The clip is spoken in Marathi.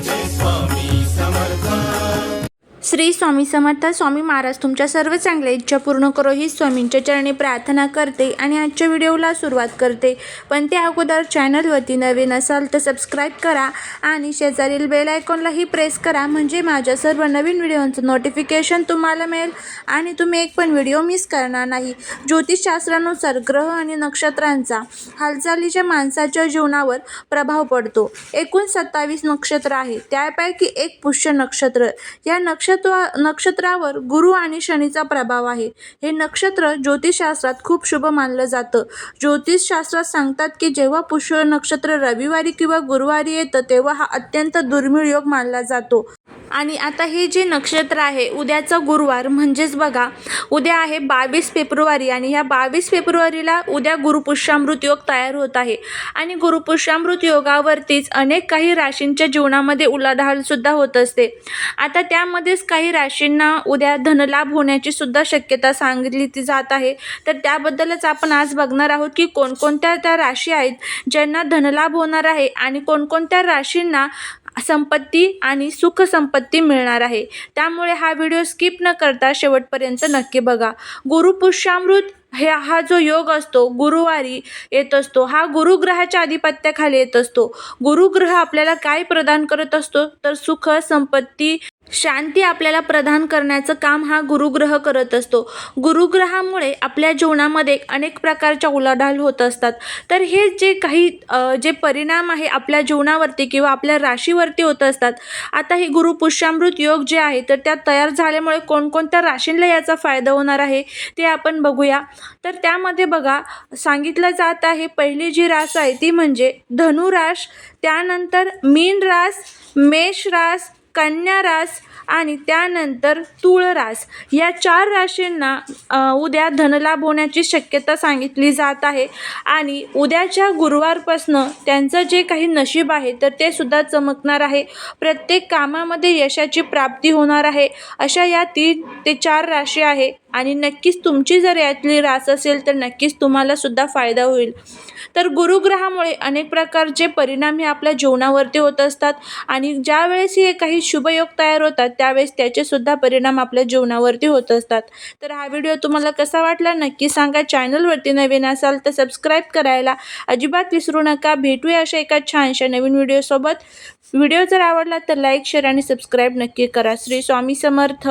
this one. श्री स्वामी समर्थ स्वामी महाराज तुमच्या सर्व चांगल्या इच्छा पूर्ण करो ही स्वामींच्या चरणी प्रार्थना करते आणि आजच्या व्हिडिओला सुरुवात करते. पण त्या अगोदर चॅनलवरती नवीन असाल तर सबस्क्राईब करा आणि शेजारील बेल आयकॉनलाही प्रेस करा म्हणजे माझ्या सर्व नवीन व्हिडिओंचं नोटिफिकेशन तुम्हाला मिळेल आणि तुम्ही एक पण व्हिडिओ मिस करणार नाही. ज्योतिषशास्त्रानुसार ग्रह आणि नक्षत्रांचा हालचालीच्या माणसाच्या जीवनावर प्रभाव पडतो. एकूण सत्तावीस नक्षत्र आहे त्यापैकी एक पुष्य नक्षत्र. या नक्षत्र नक्षत्र नक्षत्रावर गुरु आणि शनीचा प्रभाव आहे. हे नक्षत्र ज्योतिषशास्त्रात खूप शुभ मानलं जातं. ज्योतिषशास्त्रात सांगतात की जेव्हा पुष्य नक्षत्र रविवारी किंवा गुरुवारी येतं तेव्हा हा अत्यंत दुर्मिळ योग मानला जातो. आणि आता हे जे नक्षत्र आहे उद्याचा गुरुवार म्हणजेच बघा उद्या आहे बावीस फेब्रुवारी आणि ह्या बावीस फेब्रुवारीला उद्या गुरुपुष्यामृत योग तयार होत आहे. आणि गुरुपुष्यामृत योगावरतीच अनेक काही राशींच्या जीवनामध्ये उलाढालसुद्धा होत असते. आता त्यामध्येच काही राशींना उद्या धनलाभ होण्याची सुद्धा शक्यता सांगितली ती जात आहे. तर त्याबद्दलच आपण आज बघणार आहोत की कोणकोणत्या त्या राशी आहेत ज्यांना धनलाभ होणार आहे आणि कोणकोणत्या राशींना संपत्ती आणि सुखसंपत्ती मिळणार आहे. त्यामुळे हा व्हिडिओ स्किप न करता शेवटपर्यंत नक्की बघा. गुरुपुष्यामृत हे हा जो योग असतो गुरुवारी येत असतो हा गुरुग्रहाच्या आधिपत्याखाली येत असतो. गुरुग्रह आपल्याला काय प्रदान करत असतो? तर सुख संपत्ती शांती आपल्याला प्रदान करण्याचं काम हा गुरुग्रह करत असतो. गुरुग्रहामुळे आपल्या जीवनामध्ये अनेक प्रकारच्या उलाढाल होत असतात. तर हे जे काही जे परिणाम आहे आपल्या जीवनावरती किंवा आपल्या राशीवरती होत असतात आता हे गुरुपुष्यामृत योग जे आहे तर त्या तयार झाल्यामुळे कोणकोणत्या राशींना याचा फायदा होणार आहे ते आपण बघूया. तर त्यामध्ये बघा सांगितलं जात आहे पहिली जी रास आहे ती म्हणजे धनुराश त्यानंतर मीन रास मेष रास कन्या रास आणि त्यानंतर तुळ रास या चार राशींना उद्या धनलाभ होण्याची शक्यता सांगितली जात आहे आणि उद्याच्या गुरुवारपासनं त्यांचं जे काही नशीब आहे तर ते सुद्धा चमकणार आहे. प्रत्येक कामामध्ये यशाची प्राप्ती होणार आहे. अशा या तीन ते चार राशी आहे. आणि नक्कीच तुमची जर यातली रास असेल तर नक्कीच तुम्हाला सुद्धा फायदा होईल. तर गुरुग्रहामुळे अनेक प्रकारचे परिणाम हे आपल्या जीवनावरती होत असतात आणि ज्यावेळेस हे काही शुभयोग तयार होतात त्यावेळेस त्याचे सुद्धा परिणाम आपल्या जीवनावरती होत असतात. तर हा व्हिडिओ तुम्हाला कसा वाटला नक्की सांगा. चॅनलवरती नवीन असाल तर सबस्क्राईब करायला अजिबात विसरू नका. भेटूया अशा एका छानशा नवीन व्हिडिओसोबत व्हिडिओ जर आवडला तर लाईक शेअर आणि सबस्क्राईब नक्की करा. श्री स्वामी समर्थ.